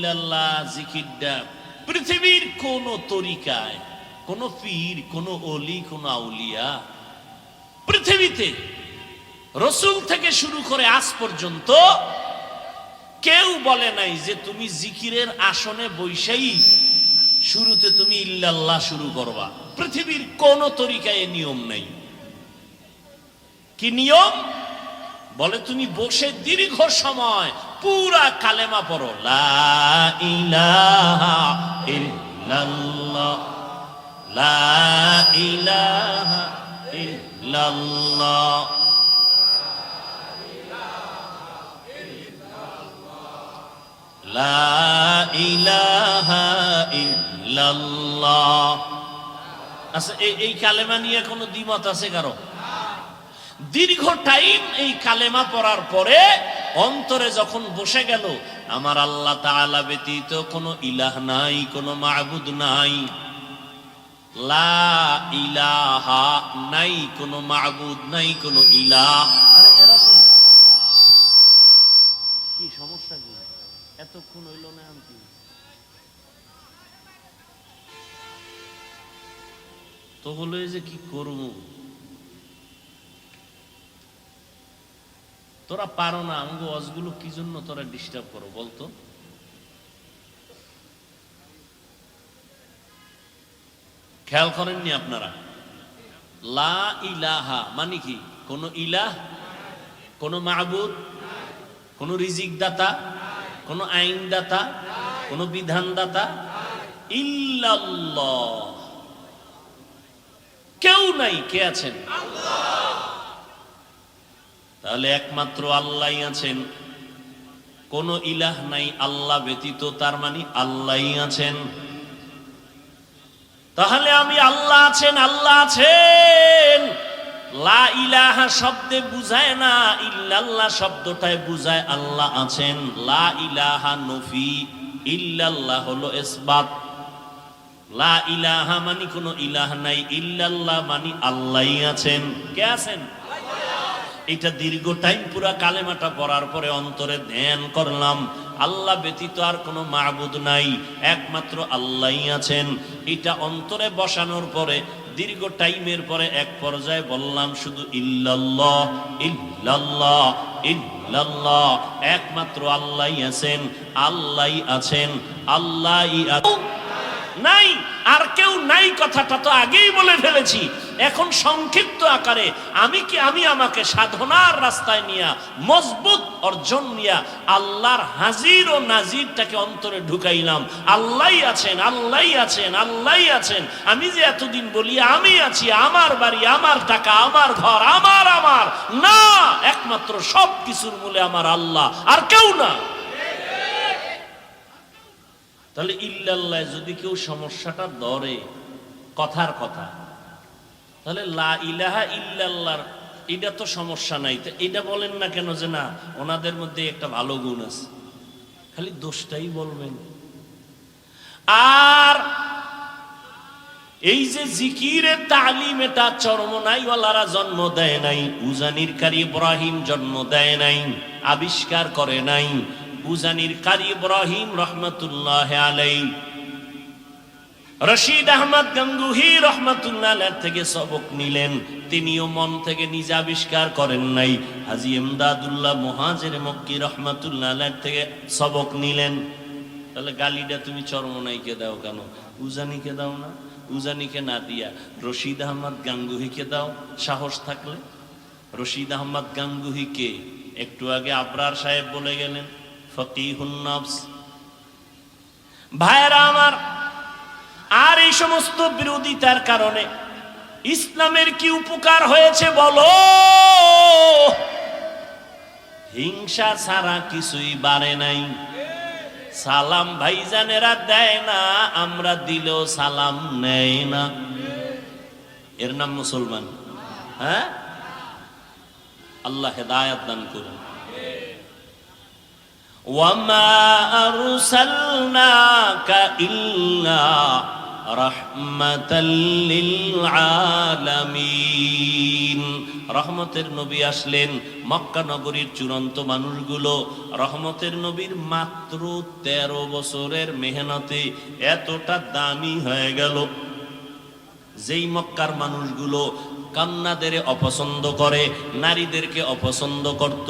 ইল্লাল্লাহ জিকিরটা পৃথিবীর কোন তরিকায়, কোন পীর, কোন অলি কোন আউলিয়া, পৃথিবীতে রসুল থেকে শুরু করে আজ পর্যন্ত কেউ বলে নাই যে তুমি জিকিরের আসনে বৈশাই শুরুতে তুমি ইল্লাল্লাহ শুরু করবা। পৃথিবীর কোন তরিকায় নিয়ম নেই। কি নিয়ম? বলে তুমি বসে দীর্ঘ সময় পুরা কালেমা পড়ো, লা ইলাহা লা ইলাহা লা ইলাহা আচ্ছা এই কালেমা নিয়ে কোনো দ্বিমত আছে কারও? দীর্ঘ টাইম এই কালেমা পড়ার পরে অন্তরে যখন বসে গেল আমার আল্লাহ তাআলা ব্যতীত কোনো ইলাহ নাই কোনো মাবুদ নাই। লা ইলাহা নাই কোনো নাই কোনো ইলাহ। আরে এরকম কি সমস্যা কি? এতক্ষণ হইল না আনতি তো বলে যে কি করব? তোরা পারো না আমাকে অজগুলো কি জন্য তোরা ডিস্টার্ব করো বলতো? খেয়াল করেননি আপনারা? লা ইলাহা মানে কি? কোন ইলাহ? কোন মাহবুদ কোন রিজিক দাতা কোন আইন দাতা কোন বিধান দাতা ইল্লাল্লাহ। কেউ নাই, কে আছেন? তাহলে একমাত্র আল্লাহ আছেন। কোন ইলাহ নাই, আল্লাহ ব্যতীত তার মানে আল্লাহ আছেন। তাহলে আমি আল্লাহ আছেন আল্লাহ আছেন। লা ইলাহা শব্দে বুঝায় না, ইল্লাল্লাহ শব্দটায় বুঝায় আল্লাহ আছেন। লা ইলাহা নফি, ইল্লাল্লাহ হলো ইসবাত। লা ইলাহা মানে কোনো ইলাহ নাই, ইল্লাল্লাহ মানে আল্লাহই আছেন। কে আছেন? এটা দীর্ঘ টাইম পুরা কালেমাটা পড়ার পরে অন্তরে ধ্যান করলাম। আল্লাহ ব্যতীত আর কোনো মাহবুদ নাই, একমাত্র আল্লাহই আছেন। এটা অন্তরে বসানোর পরে, দীর্ঘ টাইমের পরে এক পর্যায়ে বললাম, শুধু ইল্লাল্লাহ ইল্লাল্লাহ ইল্লাল্লাহ, একমাত্র আল্লাহই আছেন আল্লাহই আছেন, আল্লাহই নাই, আর কেউ নাই কথাটা তো আগেই বলে ফেলেছি। এখন সংক্ষিপ্ত আকারে আমি কি আমি আমাকে সাধনার রাস্তায় নিয়া, মজবুত অর্জন নিয়া আল্লাহর হাজির ও নাজিরটাকে অন্তরে ঢুকাইলাম? আল্লাহ আছেন আল্লাহ আছেন আল্লাহ আছেন। আমি যে এতদিন বলি, আমি আছি, আমার বাড়ি, আমার টাকা, আমার ঘর, আমার আমার। না, একমাত্র সব কিছুর মূলে আমার আল্লাহ। আর কেউ না। তাহলে ইল্লাল্লাহ যদি কেউ সমস্যাটা ধরে, কথার কথা তাহলে লা ইলাহা ইল্লাল্লাহর, এটা তো সমস্যা নাই। তো এটা বলেন না কেন যে না, ওনাদের মধ্যে একটা ভালো গুণ আছে। খালি দোষটাই বলবেন। আর এই যে জিকিরের তালিম, এটা চরমনাইওয়ালারা জন্ম দেয় নাই উজানির কারি ইব্রাহিম জন্ম দেয় নাই, আবিষ্কার করে নাই উজানির কারি ইব্রাহিম রহমতুল্লাহ আলাই রশিদ আহমদ গঙ্গুহি রহমতুল্লাহ থেকে সবক নিলেন। তিনিও মন থেকে নিজে আবিষ্কার করেন নাই। হাজি এমদাদুল্লাহ মহাজের মক্কি রহমতুল্লাহ থেকে সবক নিলেন। তাহলে গালিটা তুমি চরমনাইকে দাও কেন? উজানিকে দাও না? উজানিকে না দিয়া রশিদ আহমদ গাঙ্গুহিকে দাও। সাহস থাকলে। রশিদ আহমদ গাঙ্গুহিকে একটু আগে আবরার সাহেব বলে গেলেন নফস। ভাইরা আমার এই সমস্ত বিরোধিতার কারণে ইসলামের কি উপকার হয়েছে বলো হিংসা ছাড়া কিছুই বাড়ে নাই সালাম ভাইজানেরা দেয় না আমরা দিলেও সালাম নেয় না এর নাম মুসলমান হ্যাঁ আল্লাহ হেদায়াত দান করুন وما أرسلناك إلا رحمة للعالمين রহমতের নবী আসলেন, মক্কা নগরীর চূড়ান্ত মানুষগুলো। রহমতের নবীর মাত্র তেরো বছরের মেহনতে এতটা দামি হয়ে গেল। যেই মক্কার মানুষগুলো কান্নাদের অপছন্দ করে, নারীদেরকে অপছন্দ করত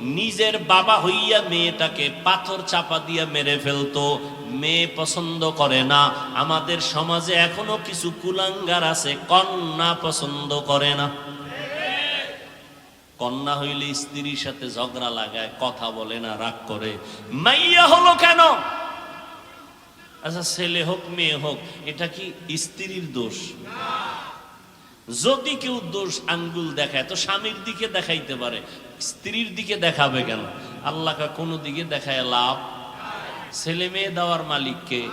নিজের বাবা হইয়া মেয়েটাকে পাথর চাপা দিয়া মেরে ফেলতো। মেয়ে পছন্দ করে না। আমাদের সমাজে এখনও কিছু কুলাঙ্গার আছে, কন্যা পছন্দ করে না। কন্যা হইলে স্ত্রীর সাথে ঝগড়া লাগায়, কথা বলে না, রাগ করে। মাইয়া হলো কেন? আচ্ছা ছেলে হোক, মেয়ে হোক, এটা কি স্ত্রীর দোষ? যদি কেউ দোষ আঙ্গুল দেখায়, তো স্বামীর দিকে দেখাইতে পারে, স্ত্রীর দিকে দেখাবে কেন? আল্লাহকে কোনো দিকে দেখায় লাভ ছেলে মেয়ে দেওয়ার মালিককে।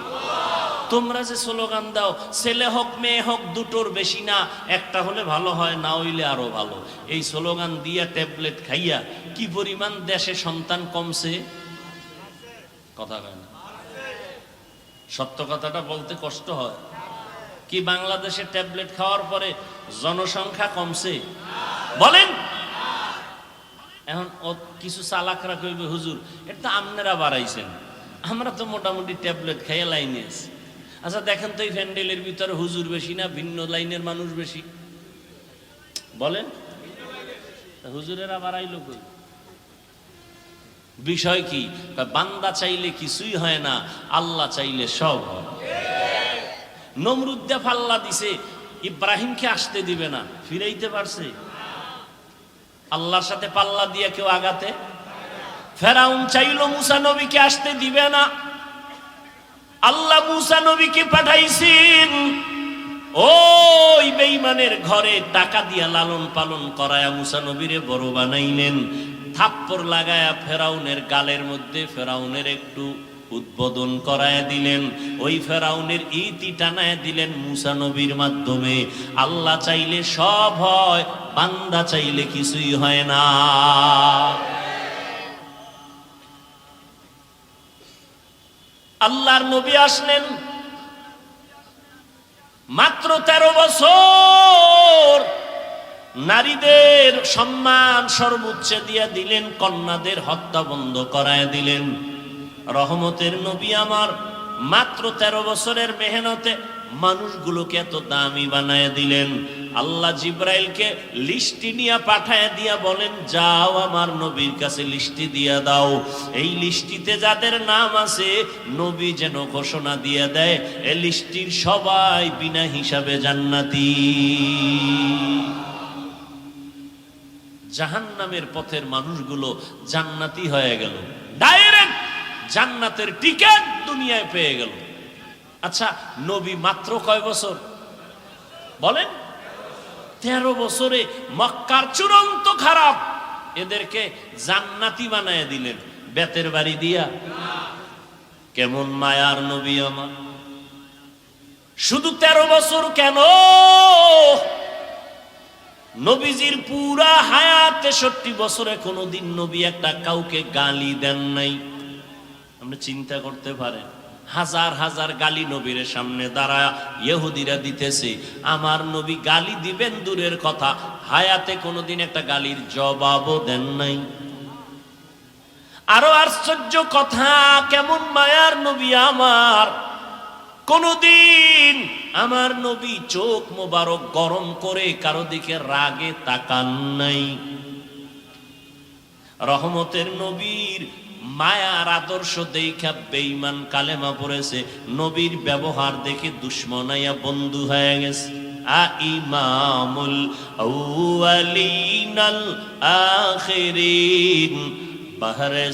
তোমরা যে স্লোগান দাও, ছেলে হোক, মেয়ে হোক, দুটোর বেশি না, একটা হলে ভালো হয়, না হইলে আরও ভালো। এই স্লোগান দিয়া ট্যাবলেট খাইয়া কি পরিমাণ দেশে সন্তান কমছে? কথা কয় না। সত্য কথাটা বলতে কষ্ট হয়। কি বাংলাদেশে ট্যাবলেট খাওয়ার পরে জনসংখ্যা কমছে? বলেন। এখন কিছু চালাকরা কইবে, হুজুর, এটা তো আপনারা বাড়াইছেন। আমরা তো মোটামুটি ট্যাবলেট খাইয়ে লাইনে আছি। আচ্ছা দেখেন তো এই ফ্যান্ডেলের ভিতরে হুজুর বেশি না, ভিন্ন লাইনের মানুষ বেশি? বলেন। হুজুরেরা বাড়াইলো কই? বিষয় কি? বান্দা চাইলে কিছুই হয় না, আল্লাহ চাইলে সব হয়। নমরুদ্দা ফাল্লা দিছে, ইব্রাহিমকে আসতে দিবে না, ফিরাইতে পারছে। আল্লাহর সাথে পাল্লা দিয়ে কেউ আগাতে? ফেরাউন চাইলো মুসা নবীকে আসতে দিবে না। আল্লাহ মুসা নবীকে পাঠাইছেন, ওই বেইমানের ঘরে টাকা দিয়া লালন পালন করায়া মুসা নবীরে বড় বানাইলেন। থাপ্পর লাগায়া ফেরাউনের গালের মধ্যে, ফেরাউনের একটু উদ্বোধন করায় দিলেন। ওই ফেরাউনের ইতি টানায় দিলেন মুসা নবীর মাধ্যমে। আল্লাহ চাইলে সব হয়, বান্দা চাইলে কিছুই হয় না। আল্লাহর নবী আসলেন। মাত্র তেরো বছর নারীদের সম্মান সর্বোচ্চ দিয়া দিলেন, কন্যাদের হত্যা বন্ধ করায় দিলেন। রহমতের নবী আমার। মাত্র তেরো বছরের মেহনতে মানুষগুলোকে এত দামি বানায় দিলেন। আল্লাহ জিব্রাইলকে লিস্টি নিয়ে পাঠায় দিয়া বলেন, যাও আমার নবীর কাছে লিস্টি দিয়া দাও। এই লিস্টিতে যাদের নাম আছে, নবী যেন ঘোষণা দিয়ে দেয়, এ লিস্টির সবাই বিনা হিসাবে জান্নাতি। জাহান্নামের পথের মানুষগুলো জান্নাতি হয়ে গেল। ডাইরেক্ট জান্নাতের টিকেট দুনিয়ায় পেয়ে গেল। আচ্ছা নবী মাত্র কয় বছর? বলেন। তেরো বছরে মক্কার চূড়ান্ত খারাপ। এদেরকে জান্নাতি বানায় দিলেন। বেতের বাড়ি দিয়া। কেমন মায়ার নবী আমার। শুধু তেরো বছর কেন? নবীজির পুরা হায়াত তেষট্টি বছরে কোনোদিন নবী একটা কাউকে গালি দেন নাই। আমরা চিন্তা করতে পারেন, হাজার হাজার গালি নবীর সামনে দাঁড়ায় ইহুদিরা দিতেছে, আমার নবী গালি দিবেন দূরের কথা, হায়াতে কোনোদিন একটা গালির জবাবও দেন নাই। আরও আশ্চর্য কথা, কেমন মায়ার নবী আমার। কোনদিন আমার নবী চোখ মোবারক গরম করে কারও দিকে রাগে তাকান নাই। রহমতের নবীর মায়ার আদর্শ দেখা বেইমান কালেমা পড়েছে, নবীর ব্যবহার দেখে দুশ্মনাইয়া বন্ধু হয়ে গেছে। আ ইমামুল আউয়ালিনাল আখিরিন, বাহরে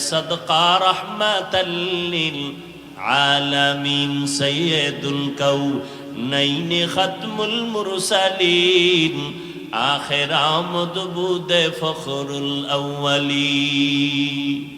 আমদ বুদে ফখরুল আউয়ালিন।